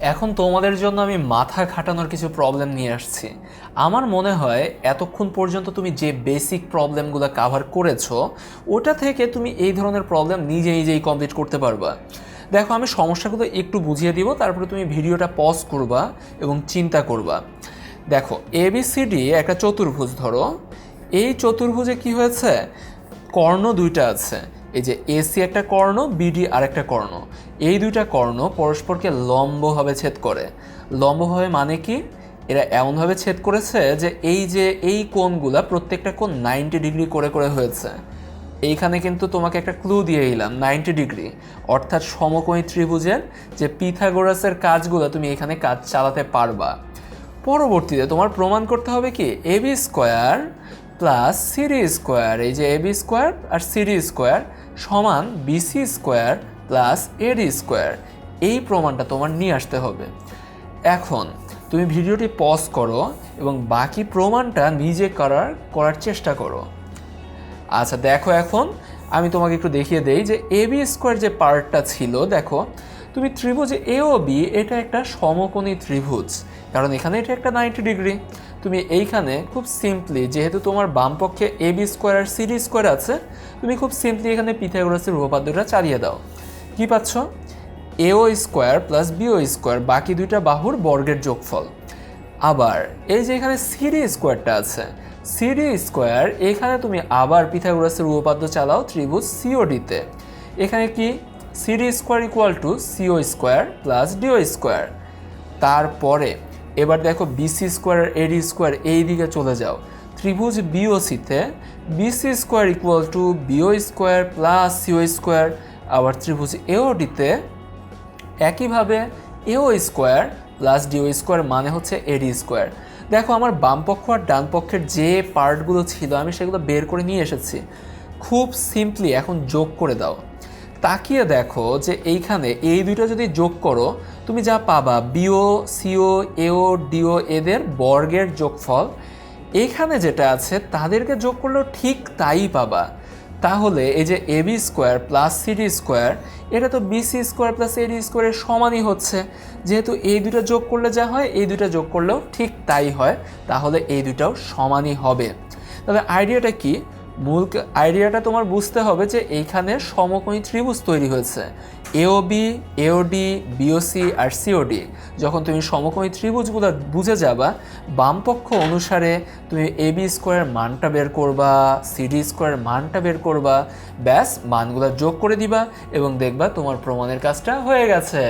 এখন তোমাদের জন্য আমি মাথা খাটানোর কিছু প্রবলেম নিয়ে আসছি। আমার মনে হয় এতক্ষণ পর্যন্ত তুমি যে বেসিক প্রবলেমগুলো কাভার করেছ, ওটা থেকে তুমি এই ধরনের প্রবলেম নিজে নিজেই কমপ্লিট করতে পারবা। দেখো, আমি সমস্যাগুলো একটু বুঝিয়ে দিব, তারপরে তুমি ভিডিওটা পজ করবা এবং চিন্তা করবা। দেখো এবিসিডি একটা চতুর্ভুজ ধরো। এই চতুর্ভুজে কি হয়েছে? কর্ণ দুইটা আছে। এই যে এসি একটা কর্ণ বিডি আরেকটা কর্ণ। এই দুইটা কর্ণ পরস্পরকে লম্বভাবে ছেদ করে। লম্বভাবে মানে কি? এরা এমনভাবে ছেদ করেছে যে এই যে এই কোণগুলা প্রত্যেকটা কোণ নাইনটি ডিগ্রি করে করে হয়েছে। এইখানে কিন্তু তোমাকে একটা ক্লু দিয়ে দিলাম নাইনটি ডিগ্রি অর্থাৎ সমকোণী ত্রিভুজের যে পিথাগোরাসের কাজগুলো তুমি এখানে কাজ চালাতে পারবা। পরবর্তীতে তোমার প্রমাণ করতে হবে কি? AB square plus CD square এই যে এবি স্কোয়ার আর সিডি স্কোয়ার সমান BC square plus AD square এই প্রমাণটা তোমার নিয়ে আসতে হবে। এখন তুমি ভিডিওটি পজ করো এবং বাকি প্রমাণটা নিজে করার করার চেষ্টা করো। আচ্ছা দেখো এখন আমি তোমাকে একটু দেখিয়ে দেই যে এ বি স্কোয়ার যে পার্টটা ছিল, দেখো, তুমি ত্রিভুজ এ ও বি এটা একটা সমকোণী ত্রিভুজ। কারণ এখানে এটা একটা নাইনটি ডিগ্রি তুমি এইখানে খুব সিম্পলি যেহেতু তোমার বাম পক্ষে এ বি স্কোয়ার আর সিডি স্কোয়ার আছে, তুমি খুব সিম্পলি এখানে পিথাগোরাসের উপপাদ্যটা চালিয়ে দাও। কি পাচ্ছ? এও স্কোয়ার প্লাস বিও স্কোয়ার বাকি দুইটা বাহুর বর্গের যোগফল। আবার, এই যে এখানে সিডি স্কোয়ারটা আছে সিডি স্কোয়ার এখানে তুমি আবার পিথাগোরাসের উপপাদ্য চালাও ত্রিভুজ সিওডিতে এখানে কি? CD square equal to CO square plus DO square তারপরে এবার দেখো বিসি স্কোয়ার আর এডি স্কোয়ার এই দিকে চলে যাও। ত্রিভুজ বিওসিতে BC square equal to BO square plus CO square আবার ত্রিভুজ এওডিতে একইভাবে এও স্কোয়ার প্লাস ডিও স্কোয়ার মানে হচ্ছে এডি স্কোয়ার দেখো আমার বাম পক্ষ আর ডান পক্ষের যে পার্টগুলো ছিল আমি সেগুলো বের করে নিয়ে এসেছি। খুব সিম্পলি এখন যোগ করে দাও। তাকিয়ে দেখো যে এইখানে এই দুইটা যদি যোগ করো, তুমি যা পাবা, বিও, সিও, এও, ডিও, এদের বর্গের যোগফল। এইখানে যেটা আছে, তাদেরকে যোগ করলেও ঠিক তাই পাবা। তাহলে এই যে AB square plus CD square, এটা তো বিসি স্কোয়ার প্লাস এডি স্কোয়ারের সমানই হচ্ছে। যেহেতু এই দুটো যোগ করলে যা হয়, এই দুটো যোগ করলেও ঠিক তাই হয়, তাহলে এই দুটাও সমানই হবে। তবে আইডিয়াটা কি? মূল আইডিয়াটা তোমার বুঝতে হবে যে এইখানে সমকোণী ত্রিভুজ তৈরি হয়েছে। এওবি এওডি বিওসি আর সিওডি যখন তুমি সমকোণী ত্রিভুজগুলো বুঝে যাবা, বামপক্ষ অনুসারে তুমি এবি স্কোয়ারের মানটা বের করবা সিডি স্কোয়ারের মানটা বের করবা, ব্যাস, মানগুলো যোগ করে দিবা এবং দেখবা তোমার প্রমাণের কাজটা হয়ে গেছে।